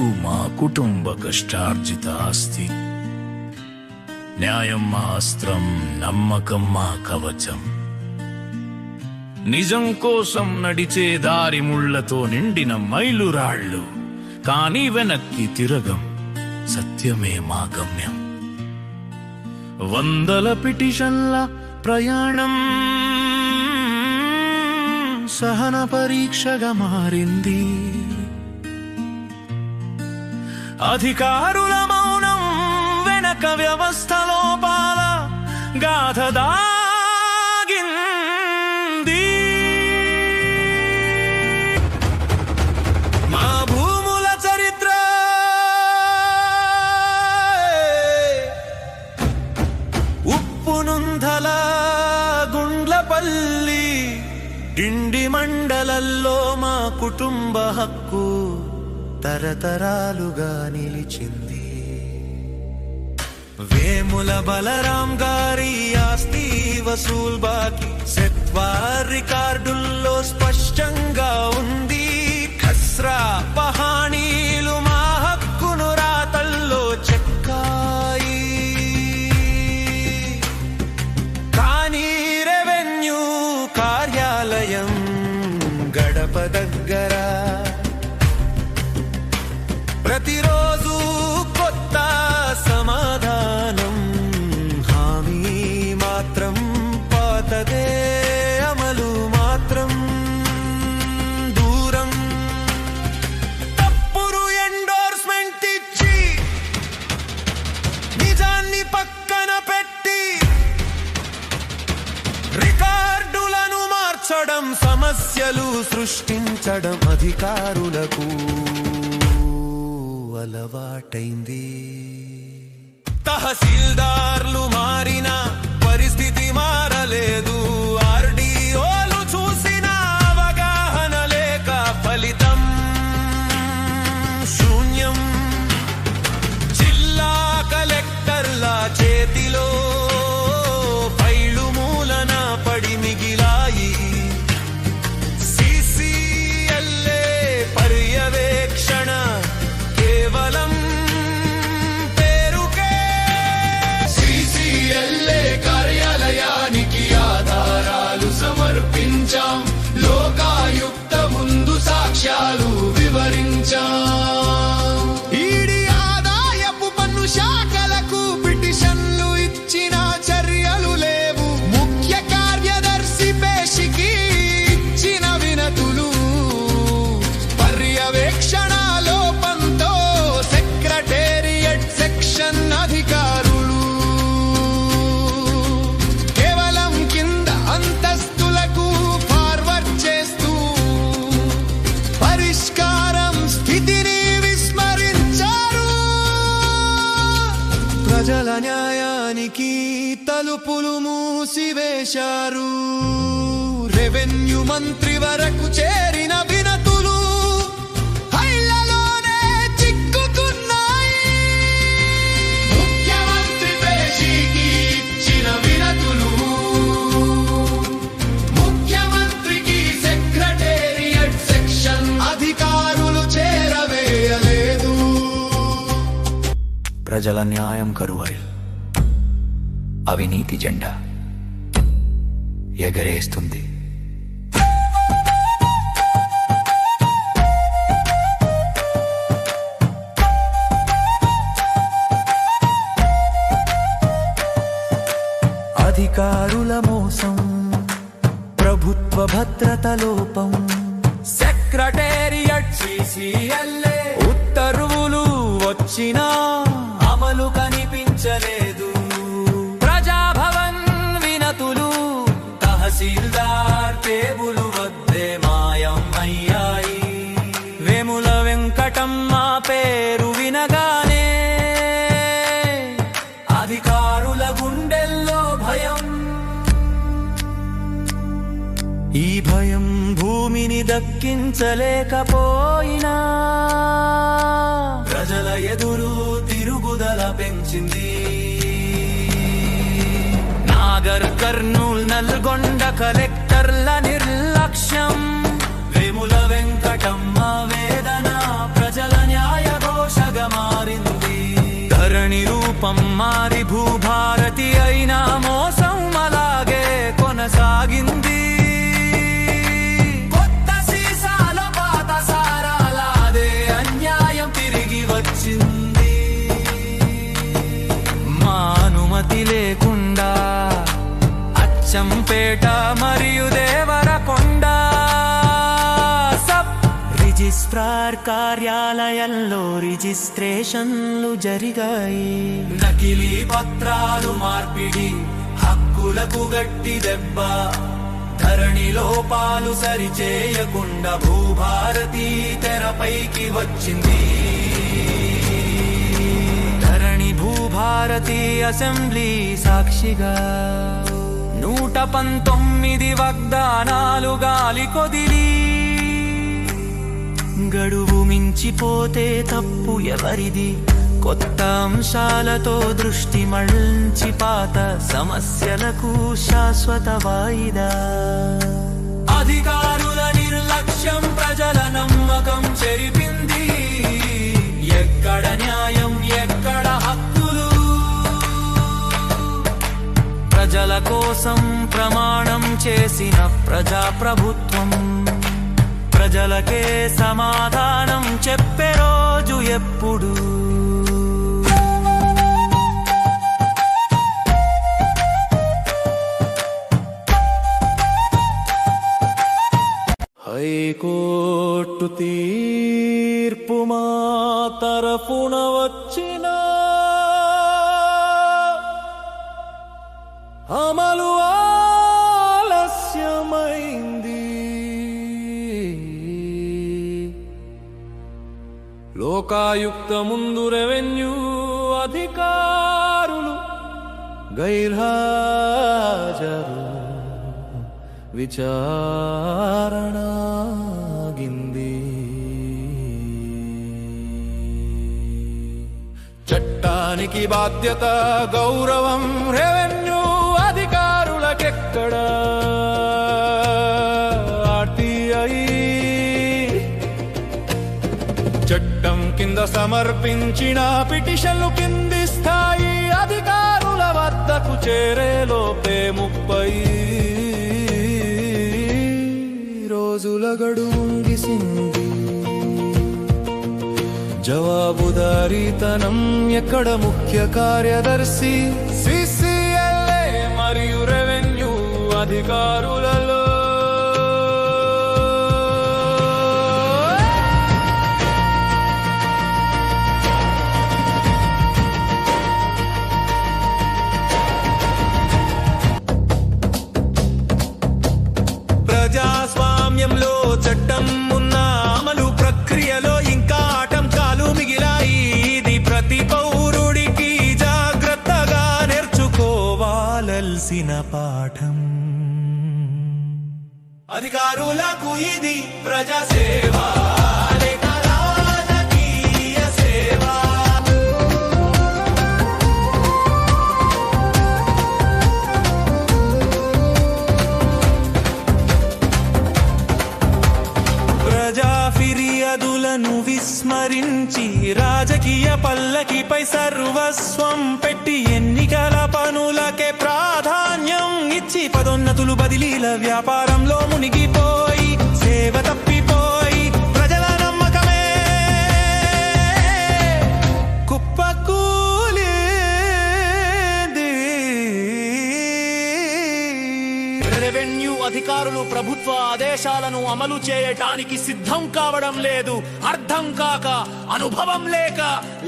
మా హక్కు మా కుటుంబ కష్టార్జిత ఆస్తి. న్యాయం మా అస్త్రం నమ్మకం మా కవచం. నిజం కోసం నడిచే దారి ముళ్ళతో నిండిన మైలురాళ్ళు కానీ వెనక్కి తిరగం సత్యమే మా గమ్యం. వందల పిటిషన్ల ప్రయాణం సహన పరీక్షగా మారింది. అధికారుల మౌనం వెనక వ్యవస్థ లోపాల గాథ దాగింది. మా భూముల చరిత్ర ఉప్పు నుంధల గుండ్లపల్లి డిండి మండలల్లో మా కుటుంబ హక్కు. తరతరాలుగా నిలిచింది. వేముల బలరాం గారి ఆస్తి వసూల్ బాకి. సెత్వార్ రికార్డుల్లో స్పష్టంగా ఉంది. ఖస్రా పహాణీలు మార్చడం సమస్యలు సృష్టించడం అధికారులకు అలవాటైంది. తహసీల్దార్లు మారిన పరిస్థితి మారలేదు. ఆర్డి ప్రజల న్యాయానికి తలుపులు మూసివేశారు. రెవెన్యూ మంత్రి వరకు చేరిన ప్రజల న్యాయం కరువై. అవినీతి జెండా. ఎగరేస్తుంది. అధికారుల మోసం ప్రభుత్వ భద్రత లోపం. Secretariat CCLA. ఉత్తర్వులు వచ్చినా అమలు కనిపించలేదు. ప్రజాభవన్ వినతులు తహసీల్దార్ టేబులు వద్దే మాయం అయ్యాయి వేముల వెంకటమ్మ పేరు వినగానే అధికారుల గుండెల్లో భయం. ఈ భయం భూమిని దక్కించలేకపోయినా ప్రజల ఎదురు పెంచింది నాగర్ కర్నూల్ నల్గొండ కలెక్టర్ల నిర్లక్ష్యం. వేముల వెంకటమ్మ వేదన ప్రజల మారింది. ధరణి రూపం మారి భూభారతి అయినా మోసం అచ్చంపేట మరియు దేవరకొండ. సబ్ రిజిస్ట్రార్ కార్యాలయంలో రిజిస్ట్రేషన్లు జరిగాయి. నకిలీ పత్రాలు మార్పిడి హక్కులకు గట్టి దెబ్బ. ధరణి లోపాలు సరిచేయకుండా భూభారతి తెరపైకి వచ్చింది. ధరణి భూభారతి అసెంబ్లీ సాక్షిగా. నూట పంతొమ్మిది వాగ్దానాలు గాలి కొదిలి. గడువు మించిపోతే తప్పు ఎవరిది? కొత్త అంశాలతో దృష్టి మళ్ళించి పాత సమస్యలకు శాశ్వత వాయిదా. అధికారుల నిర్లక్ష్యం ప్రజల నమ్మకం చెరిపింది. చేసిన ప్రజాప్రభుత్వం. ప్రజలకే సమాధానం చెప్పే రోజు ఎప్పుడు? హైకోర్టు తీర్పు మా తరపున వచ్చిన అమలు లోకాయుక్త ముందు రెవెన్యూ అధికారులు గైర్హాజరు విచారణాగింది. చట్టానికి బాధ్యత గౌరవం రెవెన్యూ కింద సమర్పించిన పిటిషన్లు కింది స్థాయి అధికారుల వద్దకు చేరేలోపే ముప్పై రోజుల గడువు ముగిసింది. జవాబుదారీతనం ఎక్కడ ముఖ్య కార్యదర్శి? సిసిఎల్ఏ మరియు రెవెన్యూ అధికారులలో పాఠం. అధికారులకు ఇది ప్రజాసేవ లేక సేవ. విస్మరించి రాజకీయ పల్లకిపై సర్వస్వం పెట్టి ఎన్ని నుంచి పదోన్నతులు బదిలీల వ్యాపారంలో మునిగిపోయి సేవ తప్పిపోయి ప్రజల నమ్మకమే. కుప్పకూలేది రెవెన్యూ అధికారులు ప్రభుత్వ ఆదేశాలను అమలు చేయటానికి సిద్ధం కావడం లేదు. అర్థం కాక అనుభవం లేక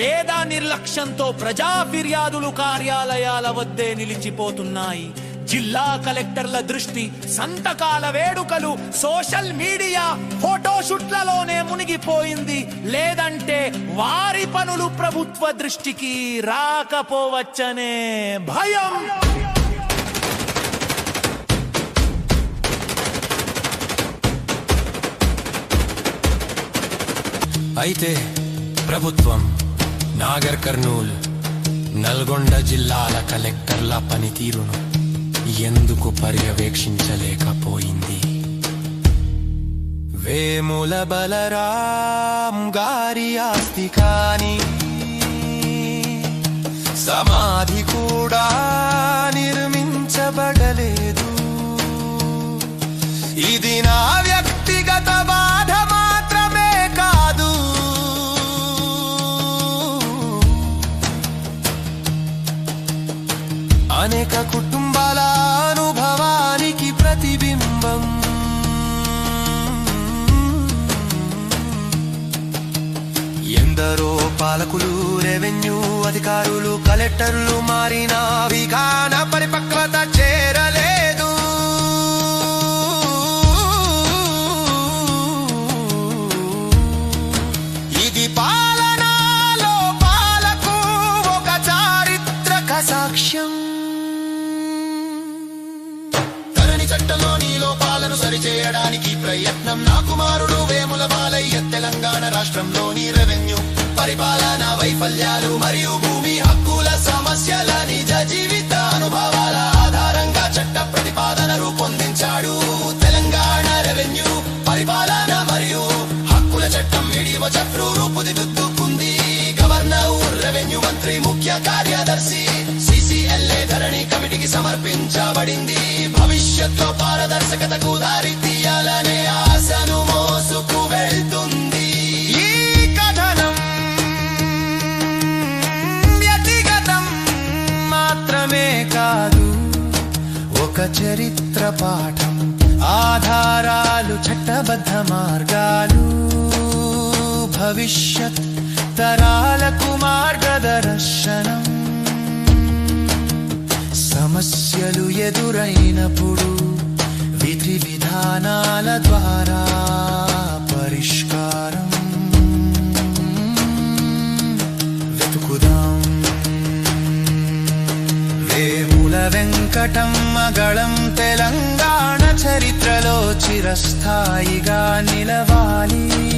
లేదా నిర్లక్ష్యంతో ప్రజా ఫిర్యాదులు కార్యాలయాల వద్దే నిలిచిపోతున్నాయి. జిల్లా కలెక్టర్ల దృష్టి సంతకాల వేడుకలు సోషల్ మీడియా ఫోటోషూట్లలోనే మునిగిపోయింది. లేదంటే వారి పనులు ప్రభుత్వ దృష్టికి రాకపోవచ్చనే భయం. అయితే ప్రభుత్వం నాగర్ కర్నూల్ నల్గొండ జిల్లాల కలెక్టర్ల పనితీరును ఎందుకు పర్యవేక్షించలేకపోయింది? వేముల బలరాం గారి ఆస్తి కాని సమాధి కూడా నిర్మించబడలేదు. ఇది నా అధికారులు కలెక్టర్లు మారినా విధాన పరిపక్వత చేరలేదు. ఇది పాలనాలో పాలకు ఒక చారిత్రక సాక్ష్యం. ధరణి చట్టంలోని లోపాలను సరిచేయడానికి ప్రయత్నం నా కుమారుడు వేముల బాలయ్య తెలంగాణ రాష్ట్రంలోని రెవెన్యూ పరిపాలన వైఫల్యాలు మరియు భూమి హక్కుల సమస్యల నిజ జీవిత అనుభవాల ఆధారంగా చట్ట ప్రతిపాదన రూపొందించాడు. తెలంగాణ రెవెన్యూ పరిపాలన మరియు హక్కుల చట్టం విడివ చట్టు రూపుదిద్దుకుంది. గవర్నర్ రెవెన్యూ మంత్రి ముఖ్య కార్యదర్శి సిసిఎల్ఏ ధరణి కమిటీకి సమర్పించబడింది. భవిష్యత్తులో పారదర్శకతకు దారి తీయాలనే చరిత్ర పాఠం ఆధారాలు చట్టబద్ధ మార్గాలు భవిష్యత్ తరాలకు మార్గదర్శనం. సమస్యలు ఎదురైనప్పుడు విధి విధానా వెంకటం మగళం తెలంగాణ చరిత్రలో చిరస్థాయిగా నిలవాలి.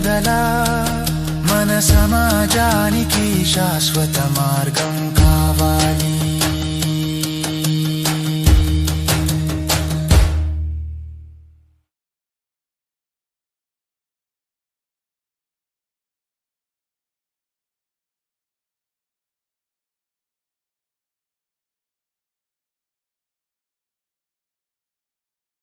పట్టుదల మన సమాజానికి శాశ్వత మార్గం కావాలి.